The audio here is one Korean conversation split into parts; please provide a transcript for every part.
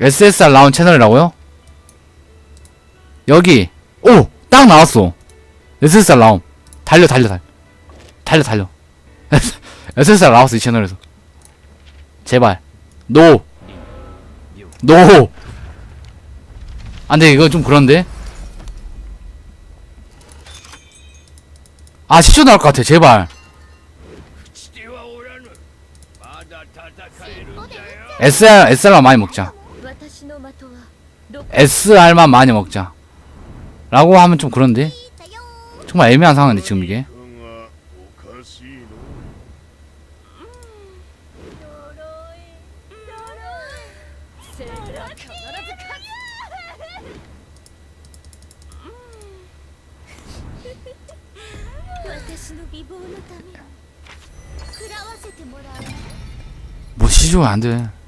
SSR 라운 채널이라고요? 여기 오! 딱 나왔어 SSR 라운 달려 달려 달려 달려 달려 SSR 나왔어 이 채널에서 제발 노! 노! 안돼 이거 좀 그런데? 아 10초 나올 것 같아 제발 SR, SR만 많이 먹자 SR만 많이 먹자. 라고 하면 좀 그런데? 정말 애매한 상황인데 지금 이게? 뭐 시조 안돼.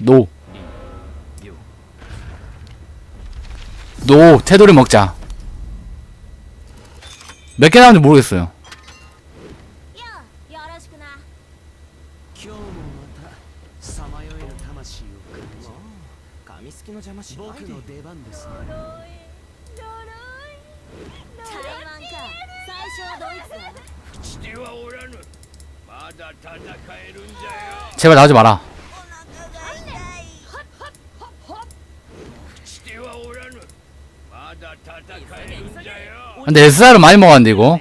노. 노 테두리 먹자. 몇 개 나왔는지 모르겠어요. 제발 나오지 마라. 근데 SR은 많이 먹었는데, 이거.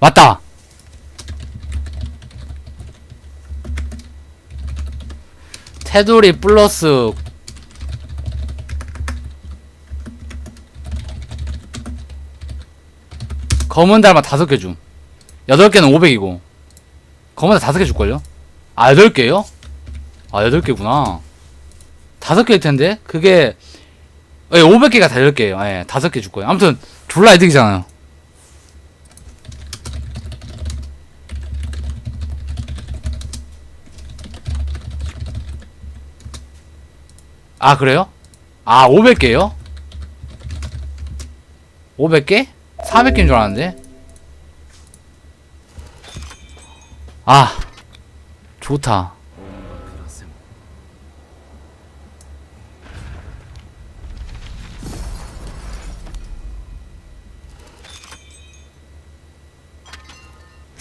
맞다! 테두리 플러스 검은 달마 다섯 개 줌. 여덟 개는 500이고. 검은 달 다섯 개 줄걸요? 아, 여덟 개요? 아, 여덟 개구나. 다섯 개일 텐데? 그게, 예, 500개가 다 10개예요. 예, 다섯 개 줄 거예요. 아무튼, 졸라 이득이잖아요. 아, 그래요? 아, 500개요? 500개? 400개인 줄 알았는데? 아, 좋다.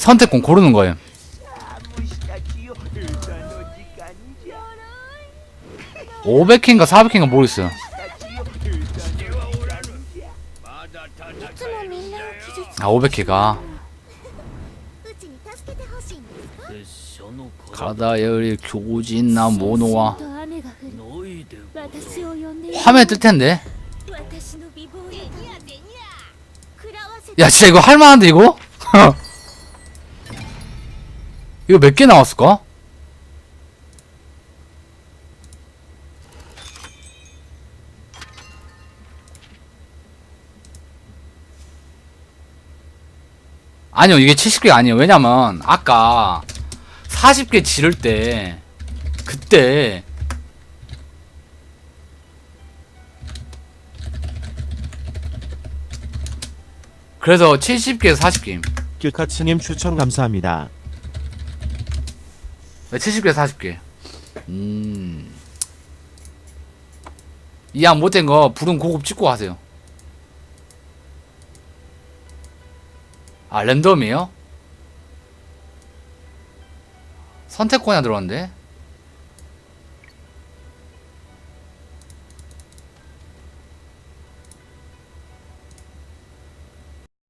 선택권 고르는 거예요. 오백 0캔가 사백 0캔가 모르겠어요. 아, 오백 0가 가다열이 교진나 모노와 화면 뜰 텐데. 야, 진짜 이거 할만한데 이거? 이거 몇 개 나왔을까? 아니요, 이게 70개 아니에요. 왜냐면 아까 40개 지를 때 그때 그래서 70개, 40개. 규카츠님 추천 감사합니다. 네, 70개, 40개. 음. 이 양 못된 거 불은 고급 찍고 가세요. 아, 랜덤이에요? 선택권이 들어왔는데?